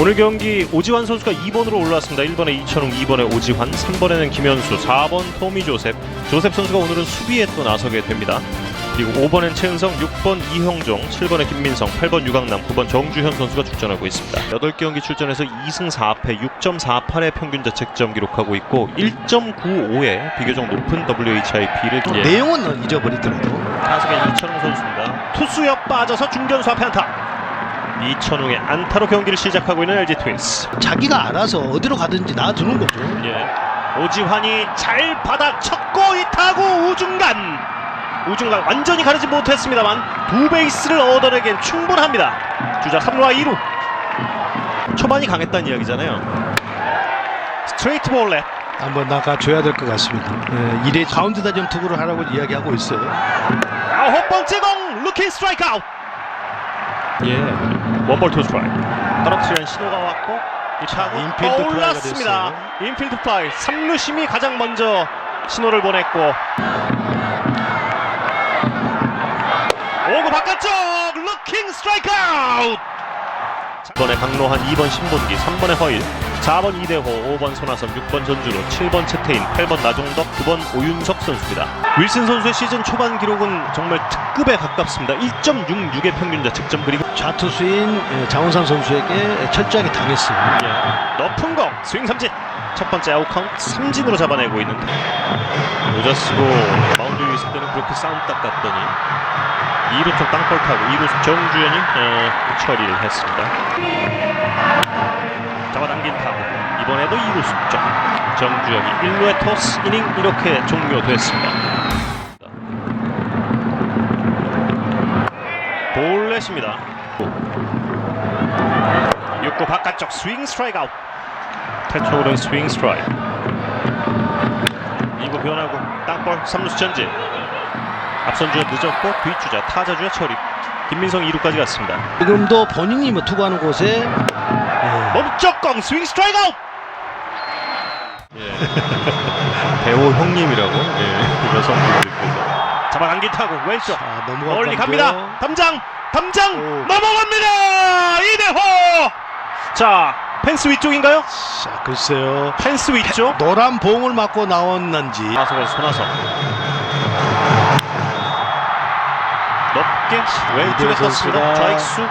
오늘 경기 오지환 선수가 2번으로 올라왔습니다. 1번에 이천웅, 2번에 오지환, 3번에는 김현수, 4번 토미 조셉. 조셉 선수가 오늘은 수비에 또 나서게 됩니다. 그리고 5번엔 최은성, 6번 이형종, 7번에 김민성, 8번 유강남, 9번 정주현 선수가 출전하고 있습니다. 8경기 출전해서 2승 4패, 6.48의 평균 자책점 기록하고 있고 1.95의 비교적 높은 WHIP를 뭐 내용은 잊어버리더라도 타석의 이천웅 선수입니다. 투수역 빠져서 중견수 앞에 안타. 이천웅의 안타로 경기를 시작하고 있는 LG 트윈스. 자기가 알아서 어디로 가든지 놔두는 거죠. 예. 오지환이 잘 받아쳤고 이 타구 우중간. 우중간 완전히 가르지 못했습니다만 두 베이스를 얻어내기엔 충분합니다. 주자 3루와 2루. 초반이 강했다는 이야기잖아요. 스트레이트 볼렛. 한번 나가줘야 될 것 같습니다. 예, 이래 가운데다 좀 투구를 하라고 이야기하고 있어요. 아홉 번째 공 루킹 스트라이크 아웃. 예. 원볼 투 스트라이크. 떨어뜨리는 신호가 왔고 이 타구 인필드 올랐습니다. 인필드 플라이. 3루심이 가장 먼저 신호를 보냈고 오구 바깥쪽 루킹 스트라이크 아웃. 1번에 강로한 2번 신본기 3번에 허일 4번 이대호 5번 손아섭 6번 전준우 7번 채태인 8번 나종덕 9번 오윤석 선수입니다. 윌슨 선수의 시즌 초반 기록은 정말 특급에 가깝습니다. 1.66의 평균 자책점 그리고 좌투수인 예, 장원삼 선수에게 철저하게 당했어요. 예, 높은 공 스윙 삼진. 첫 번째 아웃 카운트 삼진으로 잡아내고 있는데 모자 쓰고 마운드 위에 있을 때는 그렇게 싸움 딱 갔더니 2루 쪽 땅볼 타고 2루 정주현이 어, 처리를 했습니다. 잡아당긴 타고 이번에도 2루 쪽 정주현이 1루의 토스 이닝 이렇게 종료됐습니다. 볼넷입니다. 6구 바깥쪽 스윙 스트라이크 아웃. 태초는 스윙 스트라이크. 2구 변하고 땅볼 3루수 전진 앞선 주자 늦었고 뒷주자 타자 주자 처리 김민성 2루까지 갔습니다 지금도 본인이 뭐 투구하는 곳에 예, 멈쩍 공 스윙 스트라이크 아웃 배우 형님이라고 예, 여성분들께서 잡아당긴 타고 왼쪽 자, 넘어갈 멀리 것 갑니다. 담장, 담장 오. 넘어갑니다. 이대호. 자, 펜스 위쪽인가요? 자, 글쎄요. 펜스 위쪽. 노란 봉을 맞고 나왔는지 나서서 손아섭. 높게 왼쪽에 떴습니다. 좌익수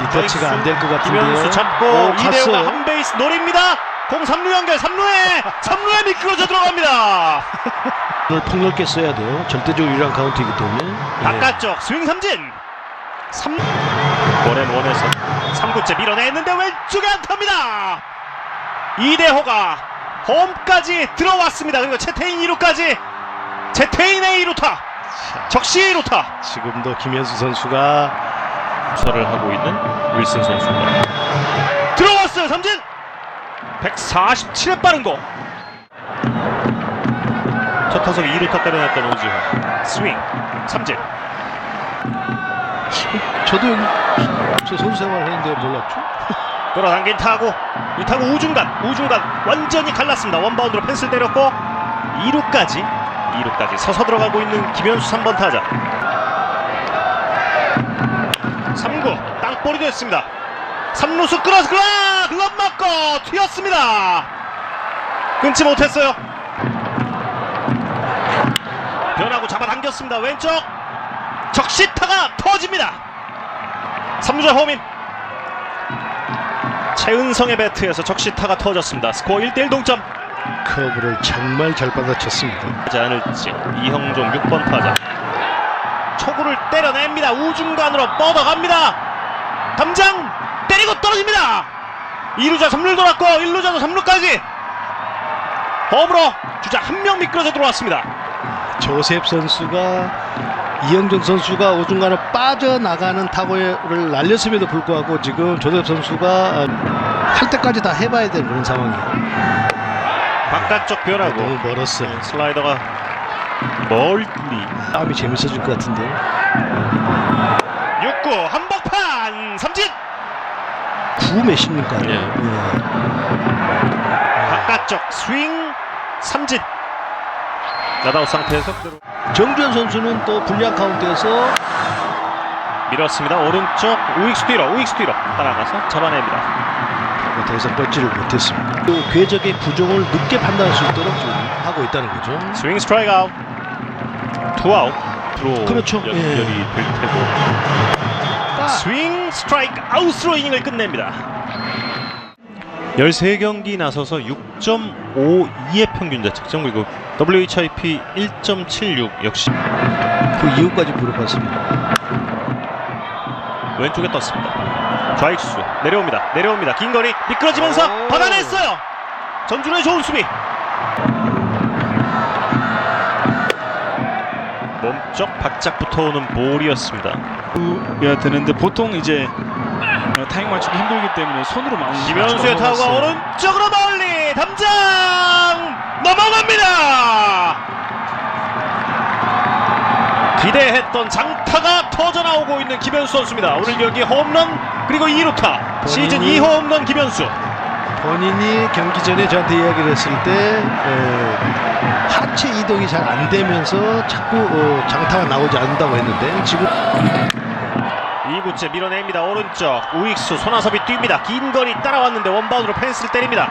리터치가 안 될 것 같은데요. 김현수 잡고 오, 이대호가. 한 베이스 노립니다. 공 3루 연결 3루에 3루에 미끄러져 들어갑니다. 오늘 폭넓게 써야 돼요. 절대적으로 유리한 카운트이기 때문에. 예. 바깥쪽 스윙 삼진 3 원앤 원에서 3구째 밀어냈는데 왼쪽에 안타입니다 이대호가 홈까지 들어왔습니다 그리고 채태인 2루까지 채태인의 2루타 적시의 2루타. 지금도 김현수 선수가 수를 하고 있는 윌슨 선수입니다. 들어왔어요 삼진. 147의 빠른 공. 첫 타석에 2루타 때려냈던 오지환. 스윙 삼진. 저도 여기 저 선수 생활을 했는데 몰랐죠? 끌어당긴 타구. 이 타구 우중간 우중간 완전히 갈랐습니다. 원바운드로 펜스를 때렸고 2루까지 2루까지 서서 들어가고 있는 김현수 3번 타자. 3구 땅볼이 됐습니다. 3루수 끌어서 글라 글럽 맞고 튀었습니다. 끊지 못했어요. 변하고 잡아당겼습니다. 왼쪽. 적시타가 터집니다. 3루자 홈인. 최은성의 배트에서 적시타가 터졌습니다. 스코어 1대1 동점. 커브를 정말 잘 받아쳤습니다. 하지 않을지 이형종 6번 타자. 초구를 때려냅니다. 우중간으로 뻗어갑니다. 담장 때리고 떨어집니다. 2루자 3루 돌았고 1루자도 3루까지. 홈으로 주자 한 명 미끄러져 들어왔습니다. 조셉 선수가 이영종 선수가 오중간에 빠져나가는 타구를 날렸음에도 불구하고 지금 조셉 선수가 어, 할 때까지 다 해봐야 되는 그런 상황이에요. 바깥쪽 변하고 너무 멀었어요. 슬라이더가 멀리 싸움이 재밌어질 것 같은데. 6구 한복판 삼진 9 몇입니까? 예. 예. 바깥쪽 스윙 삼진 나다웃 상태에서 그대로 정주현 선수는 또 불리한 카운트에서 밀었습니다 오른쪽 우익수 뒤로 우익수 뒤로 따라가서 잡아냅니다 뭐 더 이상 뻗지를 못했습니다. 또 궤적의 부종을 늦게 판단할 수 있도록 지금 하고 있다는 거죠. 스윙 스트라이크 아웃. 투아웃. 프로 그렇죠. 연결이 예. 될 테고. 아, 스윙 스트라이크 아웃으로 이닝을 끝냅니다. 13경기 나서서 6.52의 평균 자책점 그리고 WHIP 1.76 역시 그 이유까지 물어봤습니다. 왼쪽에 떴습니다. 좌익수 내려옵니다. 내려옵니다. 긴 거리 미끄러지면서 오. 받아냈어요. 전준의 좋은 수비. 몸쪽 바짝 붙어오는 볼이었습니다. 해야 되는데 보통 이제 어, 타이밍 맞추기 힘들기 때문에 손으로 많이 김현수의 타구가. 오른쪽으로 멀리 담장 넘어갑니다. 기대했던 장타가 터져 나오고 있는 김현수 선수입니다. 오늘 경기 홈런 그리고 2루타 시즌 본인이- 2호 홈런 김현수. 본인이 경기 전에 저한테 이야기를 했을 때 에, 하체 이동이 잘 안 되면서 자꾸 어, 장타가 나오지 않는다고 했는데 지금 2구째 밀어냅니다. 오른쪽 우익수 손아섭이 뜁니다. 긴 거리 따라왔는데 원바운드로 펜스를 때립니다.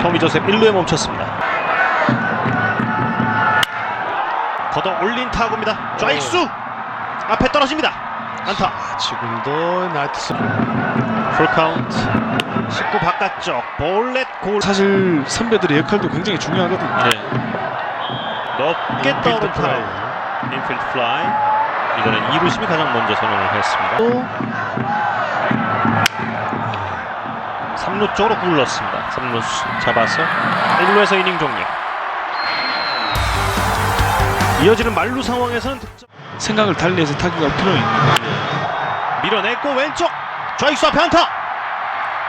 토미 조셉 1루에 멈췄습니다. 걷어 올린 타구입니다. 좌익수! 앞에 떨어집니다. 안타. 지금도 나이트 풀카운트. 19 바깥쪽. 볼넷 골. 사실 선배들의 역할도 굉장히 중요하거든요. 네. 높게 떠오른 타구. 인필드 플라이. 이거는 2루심이 가장 먼저 선언을 했습니다. 또? 3루 쪽으로 굴렀습니다. 3루 잡아서 1루에서 이닝 종료 이어지는 말루 상황에서는 득점. 생각을 달리해서 타기가 필요 있는 밀어냈고 왼쪽 좌익수 앞에 안타.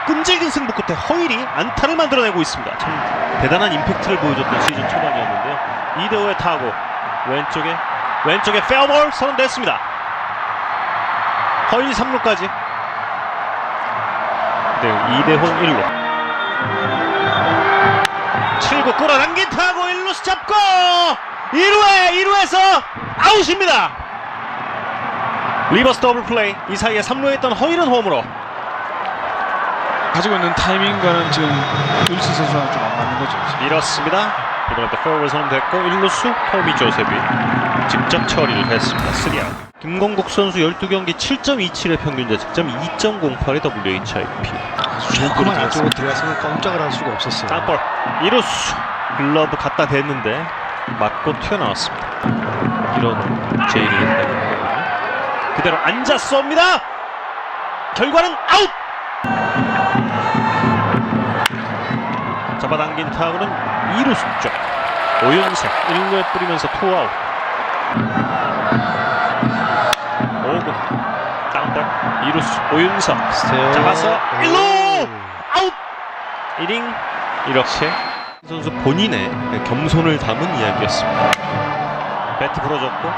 끈질긴 승부 끝에 허일이 안타를 만들어내고 있습니다. 참 대단한 임팩트를 보여줬던 시즌 초반이었는데요. 이대호의 타구 왼쪽에 왼쪽에 페어볼 선언됐습니다. 허일이 3루까지. 네, 이대호 1루. 7구 끌어당긴 타구 1루수 잡고 2루에 2루에서 아웃입니다. 리버스 더블 플레이. 이 사이에 3루에 있던 허일은 홈으로. 가지고 있는 타이밍과는 지금 윌슨 선수랑 좀 안 맞는 거죠. 지금. 밀었습니다. 이번에 페어볼 선언됐고 1루수 토미 조셉이 직접 처리를 했습니다. 3아웃. 김건국 선수 12경기 7.27의 평균 자책점 2.08의 WHIP 조금만 안쪽으로 들어갔으면 꼼짝을 할 수가 없었어요. 땅볼. 2루수. 글러브 갖다 댔는데 맞고 튀어나왔습니다. 이런 거거든요 그대로 앉았습니다. 결과는 아웃! 잡아당긴 타구는 2루수 쪽. 오윤석 1루에 뿌리면서 투아웃. 5구 땅볼. 2루수 오윤석. 잡아서 오. 일루! 아웃! 1인 이렇게 선수 본인의 겸손을 담은 이야기였습니다. 배트 부러졌고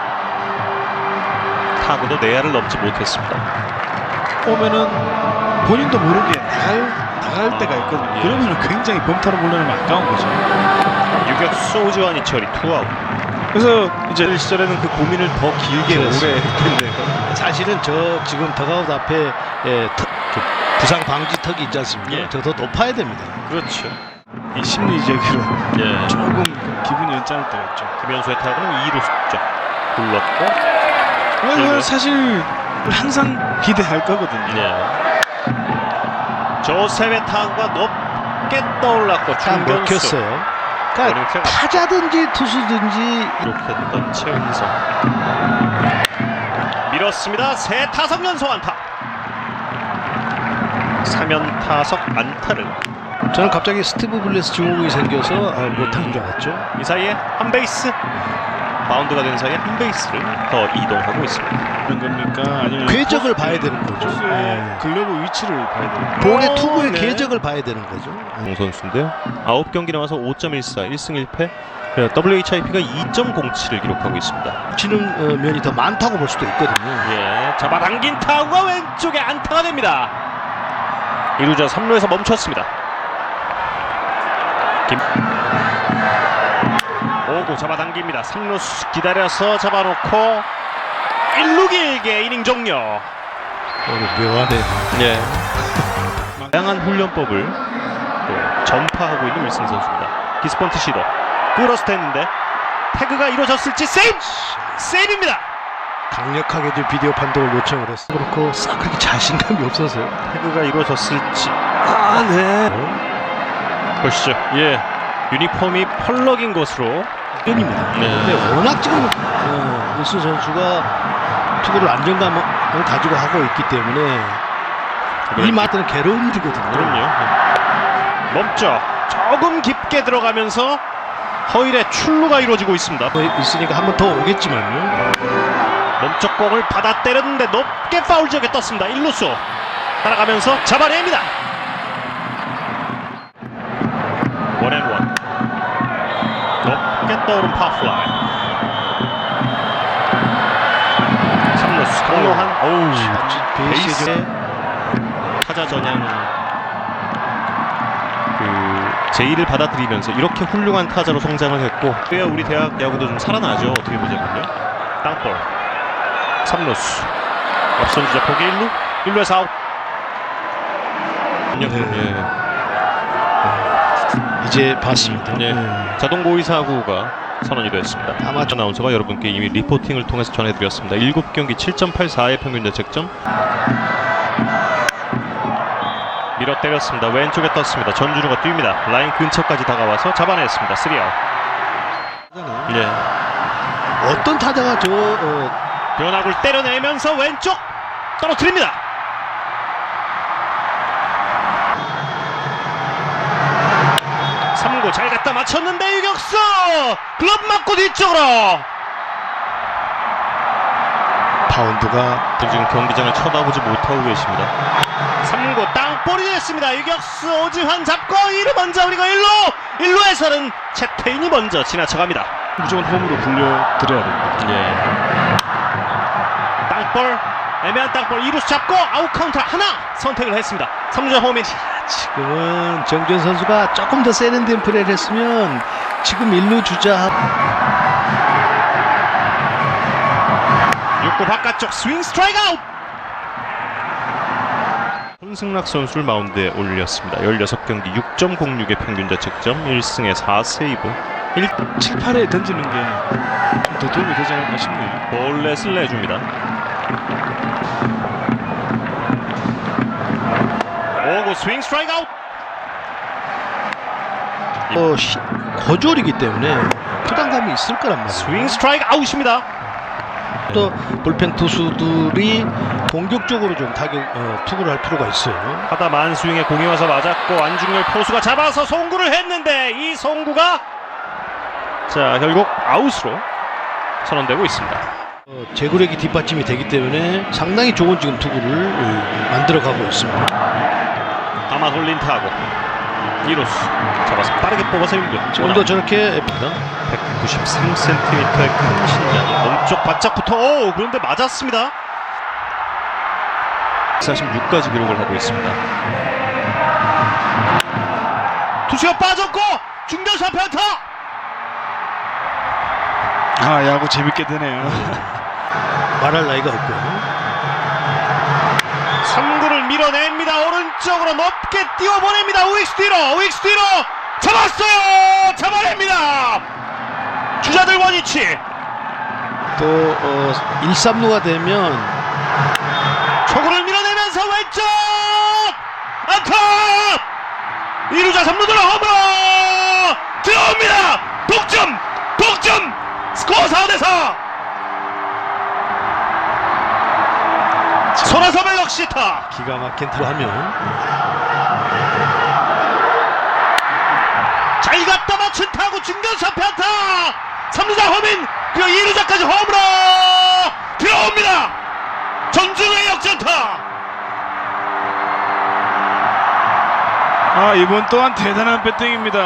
타구도 내야를 넘지 못했습니다. 오면은 본인도 모르게 나갈 나갈 때가 있거든요. 예. 그러면은 굉장히 범타로 물러나면 아까운 거죠. 유격수 오지환이 처리 투아웃. 그래서 이제 그 시절에는 그 고민을 더 길게 오래. 했겠네요. 사실은 저 지금 더가웃 앞에 에, 턱, 그 부상 방지 턱이 있지 않습니까? 예. 저더 높아야 됩니다. 그렇죠. 이 심리적으로 예. 조금 기분이 언짢을 때가 있죠. 김현수의 타구는 2루수 쪽 굴렀고 그래서 예. 사실 항상 기대할 거거든요. 예. 조셉의 타구가 높게 떠올랐고 딱 중견수. 그러니까 타자든지 투수든지 기록했던 최은성 밀었습니다 새 타석 연속 안타 3연 타석 안타를 저는 갑자기 스티브 블레스 증후군이 생겨서 아, 못한 줄 알았죠. 이 사이에 한 베이스 바운드가 된 사이에 한 베이스를 더 이동하고 있습니다 그런 겁니까? 아니면 궤적을 봐야 되는 거죠. 예. 글러브 위치를 봐야 돼요. 볼의 어, 투구의 네. 궤적을 봐야 되는 거죠. 공 선수인데요 9경기 나와서 5.14 1승 1패 WHIP가 2.07을 기록하고 있습니다 치는 어, 면이 더 많다고 볼 수도 있거든요. 예, 잡아당긴 타구가 왼쪽에 안타가 됩니다. 이루자 3루에서 멈췄습니다. 김 오구 잡아당깁니다. 3루 기다려서 잡아놓고 1루 길게 이닝 종료. 어, 묘하네요. 예. 다양한 훈련법을 또 전파하고 있는 윌슨 선수입니다. 디스펀트 시도 끌어서 했는데 태그가 이루어졌을지 세이브! 세이브입니다. 강력하게 좀 비디오 판독을 요청을 했어요. 그렇고 싹 그렇게 자신감이 없어서요. 태그가 이루어졌을지 아, 네. 보시죠. 예, 유니폼이 펄럭인 것으로 편입니다. 네. 근데 워낙 지금 어, wilson 선수가 투구를 안정감을 가지고 하고 있기 때문에 이 마트는 괴로운 일이거든요. 그럼요. 멈춰 조금 깊게 들어가면서 허일의 출루가 이루어지고 있습니다. 어, 있으니까 한 번 더 오겠지만요. 몸쪽 공을 받아 때렸는데 높게 파울 지역에 떴습니다. 1루수 따라가면서 잡아냅니다. 떠오른 파플라이 3루수 강로한 어우 베이스에 베이스에 타자 전향. 그 제의를 받아들이면서 이렇게 훌륭한 타자로 성장을 했고 그래야 우리 대학 야구도 좀 살아나죠. 어떻게 보자면요. 땅볼. 3루수. 앞선 주자 포기 1루. 1루에서 아웃. 네. 예. 이제 봤습니다. 네. 네. 자동 고의 사구가 선언이 됐습니다. 아마 아나운서가 여러분께 이미 리포팅을 통해서 전해드렸습니다. 7경기 7.84의 평균 자책점. 밀어 때렸습니다. 왼쪽에 떴습니다. 전준우가 뜁니다. 라인 근처까지 다가와서 잡아냈습니다. 3아웃. 예. 어떤 타자가 저 어, 변화구를 때려내면서 왼쪽 떨어뜨립니다. 갖다 맞췄는데 유격수 글럽 맞고 뒤쪽으로 파운드가 지금 경기장을 쳐다보지 못하고 계십니다. 3구 땅볼이 됐습니다. 유격수 오지환 잡고 2루 먼저 그리고 1루 1루에서는 채태인이 먼저 지나쳐갑니다. 무조건 홈으로 불려드려야 됩니다. 예. 땅볼 애매한 땅볼 2루수 잡고 아웃 카운트 하나 선택을 했습니다. 3주자 홈인 지금은 정준 선수가 조금 더 세련된 플레이를 했으면 지금 일루 주자 6구 바깥쪽 스윙 스트라이크 아웃 손승락 선수를 마운드에 올렸습니다. 16경기 6.06의 평균 자책점 1승에 4세이브 1 7, 8에 던지는 게 좀 더 도움이 되지 않을까 싶네요. 볼넷을 내줍니다. 5구 스윙 스트라이크 아웃 어, 시- 고졸이기 때문에 부담감이 있을 거란 말이에요. 스윙 스트라이크 아웃입니다. 또 불펜 투수들이 공격적으로 좀 타격 어, 투구를 할 필요가 있어요. 하다 만스윙에 공이 와서 맞았고 안중열 포수가 잡아서 송구를 했는데 이 송구가 자 결국 아웃으로 선언되고 있습니다. 어, 제구력이 뒷받침이 되기 때문에 상당히 좋은 지금 투구를 어, 만들어 가고 있습니다. 아마 돌린 타고 이루스 잡아서 빠르게 뽑아서 1루 지금도 저렇게 193cm의 큰 신장. 몸쪽 바짝부터 오 그런데 맞았습니다. 46까지 기록을 하고 있습니다. 투수가 빠졌고 중견수 편타! 아 야구 재밌게 되네요. 말할 나이가 없고 3구를 밀어냅니다. 오른쪽으로 높게 띄워보냅니다. 우익수 뒤로 우익수 뒤로. 잡았어요! 잡아냅니다! 주자들 원위치. 또 어, 1, 3루가 되면 초구를 밀어내면서 왼쪽! 안타! 2루자 3루들어 홈으로 들어옵니다. 독점! 독점! 스코어 4대4 럭시타 기가 막힌 타구 하면 잘 갖다 맞춘 타구 중견수 편타 3루자 허민 그리고 2루자까지 홈으로 들어옵니다 전준우의 역전타 아 이번 또한 대단한 배팅입니다.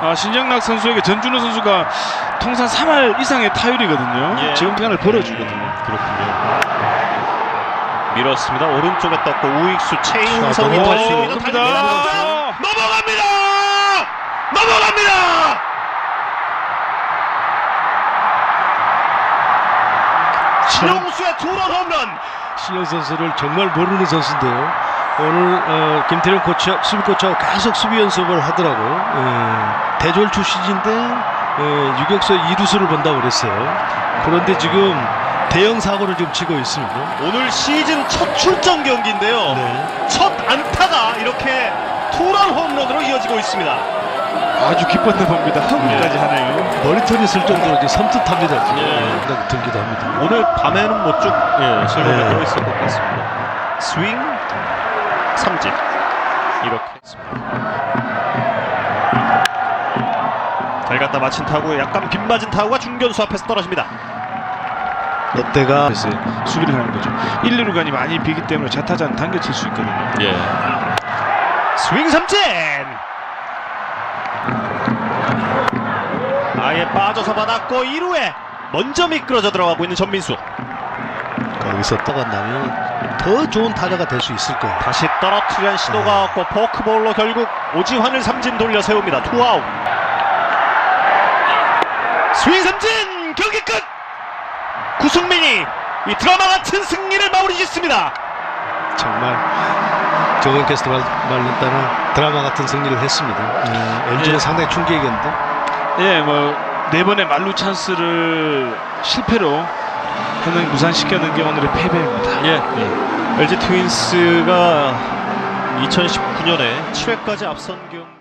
아, 신정락 선수에게 전준호 선수가 통산 3할 이상의 타율이거든요. 예. 지금 시간을 벌어주거든요. 그렇군요. 밀었습니다. 오른쪽에 떴고 우익수 최인성이 넘어갑니다. 달립니다. 넘어갑니다. 넘어갑니다. 신용수의 투런 홈런. 신영 선수를 정말 모르는 선수인데요. 오늘 어, 김태령 코치, 수비 코치하고 계속 수비 연습을 하더라고. 예, 대졸 출신인데 예, 유격수 이루수를 본다고 그랬어요. 그런데 지금 대형 사고를 지금 치고 있습니다. 오늘 시즌 첫 출전 경기인데요. 네. 첫 안타가 이렇게 투런 홈런으로 이어지고 있습니다. 아주 기뻤나 봅니다. 허구까지 하네요. 머리털이 쓸 정도로 지금 섬뜩합니다. 지금. 예. 예. 들기도 합니다. 오늘 밤에는 뭐쭉 예, 실력을 네. 보였을 것 같습니다. 스윙 삼진 이렇게 했습니다. 잘 갖다 맞힌 타구 약간 빗맞은 타구가 중견수 앞에서 떨어집니다. 롯데가 수비를 하는 거죠. 1, 2루간이 많이 비기 때문에 좌타자는 당겨칠 수 있거든요. 예. 스윙 삼진 아예 빠져서 받았고 2루에 먼저 미끄러져 들어가고 있는 전민수 거기서 떠간다면 더 좋은 타자가 될 수 있을 거예요. 다시 떨어뜨리는 시도가 왔고 포크볼로 결국 오지환을 삼진 돌려 세웁니다. 투아웃. 스윙 삼진 경기 끝. 구승민이 이 드라마 같은 승리를 마무리 짓습니다. 정말 정은 캐스터 말, 말로 따라 드라마 같은 승리를 했습니다. 예, LG는 예. 상당히 충격이었는데 예, 뭐 네 번의 만루 찬스를 실패로 현행 무산시켰는 게 오늘의 패배입니다. 예. LG 트윈스가 2019년에 7회까지 앞선 경기